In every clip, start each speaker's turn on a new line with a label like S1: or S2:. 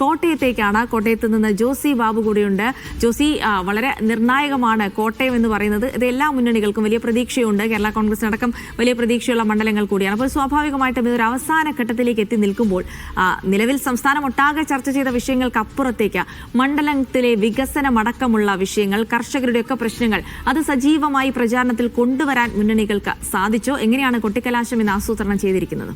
S1: കോട്ടയത്തേക്കാണ്. കോട്ടയത്ത് നിന്ന് ജോസി ബാബു കൂടിയുണ്ട്. ജോസി വളരെ നിർണായകമാണ് കോട്ടയം എന്ന് പറയുന്നത്. ഇത് എല്ലാ മുന്നണികൾക്കും വലിയ പ്രതീക്ഷയുണ്ട്. കേരള കോൺഗ്രസ് അടക്കം വലിയ പ്രതീക്ഷയുള്ള മണ്ഡലങ്ങൾ കൂടിയാണ്. അപ്പോൾ സ്വാഭാവികമായിട്ടും ഇതൊരു അവസാന ഘട്ടത്തിലേക്ക് എത്തി നിൽക്കുമ്പോൾ നിലവിൽ സംസ്ഥാനം ഒട്ടാകെ ചർച്ച ചെയ്ത വിഷയങ്ങൾക്ക് അപ്പുറത്തേക്ക് മണ്ഡലത്തിലെ വികസനമടക്കമുള്ള വിഷയങ്ങൾ കർഷകരുടെയൊക്കെ പ്രശ്നങ്ങൾ അത് സജീവമായി പ്രചാരണത്തിൽ കൊണ്ടുവരാൻ മുന്നണികൾക്ക് സാധിച്ചോ? എങ്ങനെയാണ് കൊട്ടിക്കലാശം ഇന്ന് ആസൂത്രണം ചെയ്തിരിക്കുന്നത്?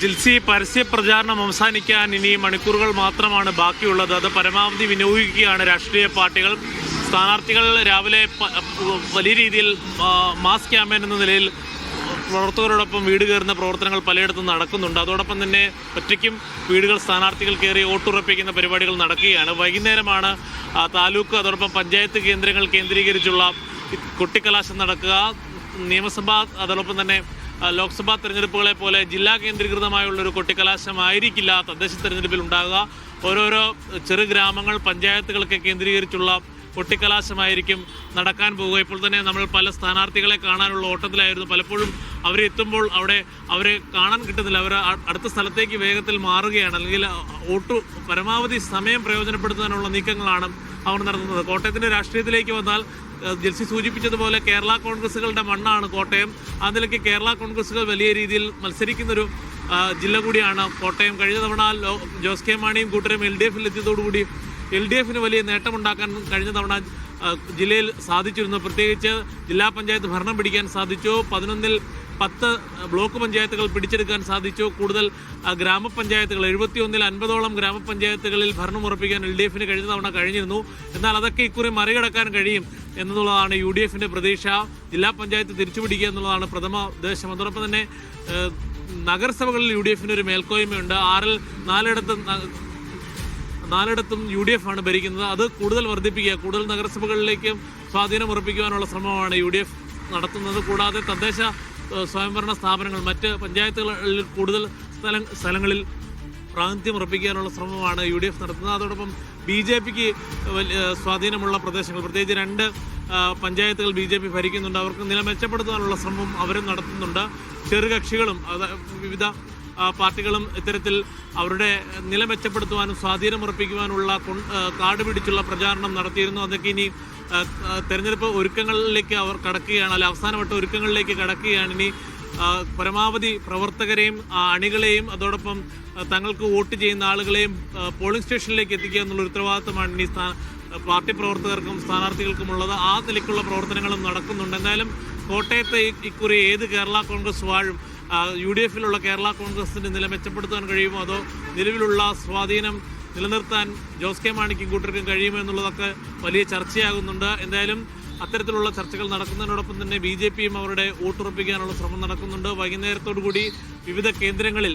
S2: ജിൽസി പരസ്യ പ്രചാരണം അവസാനിക്കാൻ ഇനി മണിക്കൂറുകൾ മാത്രമാണ് ബാക്കിയുള്ളത്. അത് പരമാവധി വിനിയോഗിക്കുകയാണ് രാഷ്ട്രീയ പാർട്ടികൾ. സ്ഥാനാർത്ഥികൾ രാവിലെ വലിയ രീതിയിൽ മാസ് ക്യാമ്പയിൻ എന്ന നിലയിൽ പ്രവർത്തകരോടൊപ്പം വീട് കയറുന്ന പ്രവർത്തനങ്ങൾ പലയിടത്തും നടക്കുന്നുണ്ട്. അതോടൊപ്പം തന്നെ ഒറ്റയ്ക്കും വീടുകൾ സ്ഥാനാർത്ഥികൾ കയറി വോട്ടുറപ്പിക്കുന്ന പരിപാടികൾ നടക്കുകയാണ്. വൈകുന്നേരമാണ് താലൂക്ക് അതോടൊപ്പം പഞ്ചായത്ത് കേന്ദ്രങ്ങൾ കേന്ദ്രീകരിച്ചുള്ള കൊട്ടിക്കലാശം നടക്കുക. നിയമസഭാ അതോടൊപ്പം തന്നെ ലോക്സഭാ തെരഞ്ഞെടുപ്പുകളെ പോലെ ജില്ലാ കേന്ദ്രീകൃതമായുള്ള ഒരു കൊട്ടിക്കലാശമായിരിക്കില്ല തദ്ദേശ തെരഞ്ഞെടുപ്പിൽ ഉണ്ടാകുക. ഓരോരോ ചെറു ഗ്രാമങ്ങൾ പഞ്ചായത്തുകളൊക്കെ കേന്ദ്രീകരിച്ചുള്ള കൊട്ടിക്കലാശമായിരിക്കും നടക്കാൻ പോവുക ഇപ്പോൾ തന്നെ നമ്മൾ പല സ്ഥാനാർത്ഥികളെ കാണാനുള്ള ഓട്ടത്തിലായിരുന്നു. പലപ്പോഴും അവരെത്തുമ്പോൾ അവിടെ അവരെ കാണാൻ കിട്ടുന്നില്ല. അവർ അടുത്ത സ്ഥലത്തേക്ക് വേഗത്തിൽ മാറുകയാണ്. അല്ലെങ്കിൽ വോട്ട് പരമാവധി സമയം പ്രയോജനപ്പെടുത്താനുള്ള നീക്കങ്ങളാണ് അവർ നടത്തുന്നത് കോട്ടയത്തിന്റെ രാഷ്ട്രീയത്തിലേക്ക് വന്നാൽ ജെൽസി സൂചിപ്പിച്ചതുപോലെ കേരള കോൺഗ്രസുകളുടെ മണ്ണാണ് കോട്ടയം. ആ നിലയ്ക്ക് കേരള കോൺഗ്രസുകൾ വലിയ രീതിയിൽ മത്സരിക്കുന്നൊരു ജില്ല കൂടിയാണ് കോട്ടയം. കഴിഞ്ഞ തവണ ജോസ് കെ മാണിയും കൂട്ടരും എൽ ഡി എഫിൽ എത്തിയതോടുകൂടി എൽ ഡി എഫിന് വലിയ നേട്ടമുണ്ടാക്കാൻ കഴിഞ്ഞ തവണ ജില്ലയിൽ സാധിച്ചിരുന്നു. പ്രത്യേകിച്ച് ജില്ലാ പഞ്ചായത്ത് ഭരണം പിടിക്കാൻ സാധിച്ചു. പതിനൊന്നിൽ പത്ത് ബ്ലോക്ക് പഞ്ചായത്തുകൾ പിടിച്ചെടുക്കാൻ സാധിച്ചു. കൂടുതൽ ഗ്രാമപഞ്ചായത്തുകൾ എഴുപത്തിയൊന്നിൽ അൻപതോളം ഗ്രാമപഞ്ചായത്തുകളിൽ ഭരണം ഉറപ്പിക്കാൻ എൽ ഡി എഫിന് കഴിഞ്ഞ തവണ കഴിഞ്ഞിരുന്നു. എന്നാൽ അതൊക്കെ ഇക്കുറി മറികടക്കാൻ കഴിയും എന്നുള്ളതാണ് യു ഡി എഫിന്റെ പ്രതീക്ഷ. ജില്ലാ പഞ്ചായത്ത് തിരിച്ചുപിടിക്കുക എന്നുള്ളതാണ് പ്രഥമ ഉദ്ദേശം. അതോടൊപ്പം തന്നെ നഗരസഭകളിൽ യു ഡി എഫിന് ഒരു മേൽക്കോയ്മയുണ്ട്. ആറിൽ നാലിടത്ത് നാലിടത്തും യു ഡി എഫ് ആണ് ഭരിക്കുന്നത്. അത് കൂടുതൽ വർദ്ധിപ്പിക്കുക കൂടുതൽ നഗരസഭകളിലേക്കും സ്വാധീനം ഉറപ്പിക്കുവാനുള്ള ശ്രമമാണ് യു ഡി എഫ് നടത്തുന്നത്. കൂടാതെ തദ്ദേശ സ്വയംഭരണ സ്ഥാപനങ്ങൾ മറ്റ് പഞ്ചായത്തുകളിൽ കൂടുതൽ സ്ഥല സ്ഥലങ്ങളിൽ പ്രാതിനിധ്യം ഉറപ്പിക്കാനുള്ള ശ്രമമാണ് യു ഡി എഫ് നടത്തുന്നത്. അതോടൊപ്പം ബി ജെ പിക്ക് സ്വാധീനമുള്ള പ്രദേശങ്ങൾ പ്രത്യേകിച്ച് രണ്ട് പഞ്ചായത്തുകൾ ബി ജെ പി ഭരിക്കുന്നുണ്ട്. അവർക്ക് നില മെച്ചപ്പെടുത്താനുള്ള ശ്രമം അവരും നടത്തുന്നുണ്ട്. ചെറുകക്ഷികളും വിവിധ പാർട്ടികളും ഇത്തരത്തിൽ അവരുടെ നില മെച്ചപ്പെടുത്തുവാനും സ്വാധീനം ഉറപ്പിക്കുവാനുള്ള കൊൺ- കാട് പിടിച്ചുള്ള പ്രചാരണം നടത്തിയിരുന്നു. അതൊക്കെ ഇനി തെരഞ്ഞെടുപ്പ് ഒരുക്കങ്ങളിലേക്ക് അവർ കടക്കുകയാണ് അല്ല അവസാനവട്ട ഒരുക്കങ്ങളിലേക്ക് കടക്കുകയാണ്. ഇനി പരമാവധി പ്രവർത്തകരെയും അണികളെയും അതോടൊപ്പം തങ്ങൾക്ക് വോട്ട് ചെയ്യുന്ന ആളുകളെയും പോളിംഗ് സ്റ്റേഷനിലേക്ക് എത്തിക്കുക എന്നുള്ള ഉത്തരവാദിത്തമാണ് ഇനി പാർട്ടി പ്രവർത്തകർക്കും സ്ഥാനാർത്ഥികൾക്കും ഉള്ളത്. ആ നിലയ്ക്കുള്ള പ്രവർത്തനങ്ങളും നടക്കുന്നുണ്ട്. എന്തായാലും കോട്ടയത്തെ ഇക്കുറി ഏത് കേരള കോൺഗ്രസ് വാഴും? യു ഡി എഫിലുള്ള കേരള കോൺഗ്രസിന്റെ നില മെച്ചപ്പെടുത്താൻ കഴിയുമോ? അതോ നിലവിലുള്ള സ്വാധീനം നിലനിർത്താൻ ജോസ് കെ മാണിക്കും കൂട്ടർക്കും കഴിയുമോ എന്നുള്ളതൊക്കെ വലിയ ചർച്ചയാകുന്നുണ്ട്. എന്തായാലും അത്തരത്തിലുള്ള ചർച്ചകൾ നടക്കുന്നതിനോടൊപ്പം തന്നെ ബി ജെ പിയും അവരുടെ വോട്ടുറപ്പിക്കാനുള്ള ശ്രമം നടക്കുന്നുണ്ട്. വൈകുന്നേരത്തോടു കൂടി വിവിധ കേന്ദ്രങ്ങളിൽ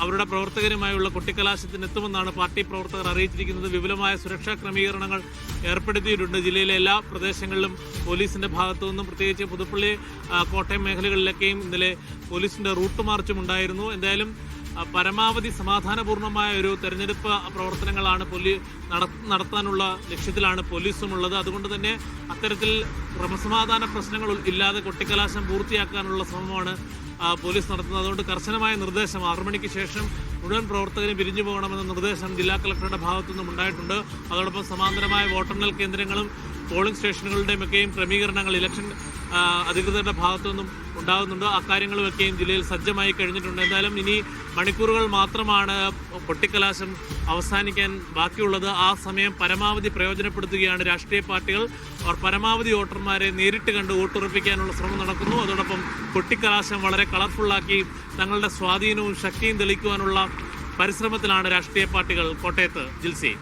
S2: അവരുടെ പ്രവർത്തകരുമായുള്ള കൊട്ടിക്കലാശത്തിന് എത്തുമെന്നാണ് പാർട്ടി പ്രവർത്തകർ അറിയിച്ചിരിക്കുന്നത്. വിപുലമായ സുരക്ഷാ ക്രമീകരണങ്ങൾ ഏർപ്പെടുത്തിയിട്ടുണ്ട്. ജില്ലയിലെ എല്ലാ പ്രദേശങ്ങളിലും പോലീസിന്റെ ഭാഗത്തു നിന്നും പ്രത്യേകിച്ച് പുതുപ്പള്ളി കോട്ടയം മേഖലകളിലൊക്കെയും ഇന്നലെ പോലീസിന്റെ റൂട്ട് മാർച്ചും ഉണ്ടായിരുന്നു. എന്തായാലും പരമാവധി സമാധാനപൂർണമായ ഒരു തെരഞ്ഞെടുപ്പ് പ്രവർത്തനങ്ങളാണ് പോലീസ് നട- നടത്താനുള്ള ലക്ഷ്യത്തിലാണ് പോലീസും ഉള്ളത്. അതുകൊണ്ട് തന്നെ അത്തരത്തിൽ ക്രമസമാധാന പ്രശ്നങ്ങൾ ഇല്ലാതെ കൊട്ടിക്കലാശം പൂർത്തിയാക്കാനുള്ള ശ്രമമാണ് പോലീസ് നടത്തുന്നത്. അതുകൊണ്ട് കർശനമായ നിർദ്ദേശം ആറു മണിക്ക് ശേഷം മുഴുവൻ പ്രവർത്തകരും പിരിഞ്ഞു പോകണമെന്ന നിർദ്ദേശം ജില്ലാ കളക്ടറുടെ ഭാഗത്തു നിന്നും ഉണ്ടായിട്ടുണ്ട്. അതോടൊപ്പം സമാന്തരമായ വോട്ടെണ്ണൽ കേന്ദ്രങ്ങളും പോളിംഗ് സ്റ്റേഷനുകളുടെയും ഒക്കെയും ക്രമീകരണങ്ങൾ ഇലക്ഷൻ അധികൃതരുടെ ഭാഗത്തു നിന്നും ഉണ്ടാകുന്നുണ്ട് അക്കാര്യങ്ങളുമൊക്കെയും ജില്ലയിൽ സജ്ജമായി കഴിഞ്ഞിട്ടുണ്ട്. എന്തായാലും ഇനി മണിക്കൂറുകൾ മാത്രമാണ് പൊട്ടിക്കലാശം അവസാനിക്കാൻ ബാക്കിയുള്ളത്. ആ സമയം പരമാവധി പ്രയോജനപ്പെടുത്തുകയാണ് രാഷ്ട്രീയ പാർട്ടികൾ. അവർ പരമാവധി വോട്ടർമാരെ നേരിട്ട് കണ്ട് വോട്ടുറപ്പിക്കാനുള്ള ശ്രമം നടക്കുന്നു. അതോടൊപ്പം പൊട്ടിക്കലാശം വളരെ കളർഫുള്ളാക്കി തങ്ങളുടെ സ്വാധീനവും ശക്തിയും തെളിയിക്കുവാനുള്ള പരിശ്രമത്തിലാണ് രാഷ്ട്രീയ പാർട്ടികൾ കോട്ടയത്ത് ജിൽസി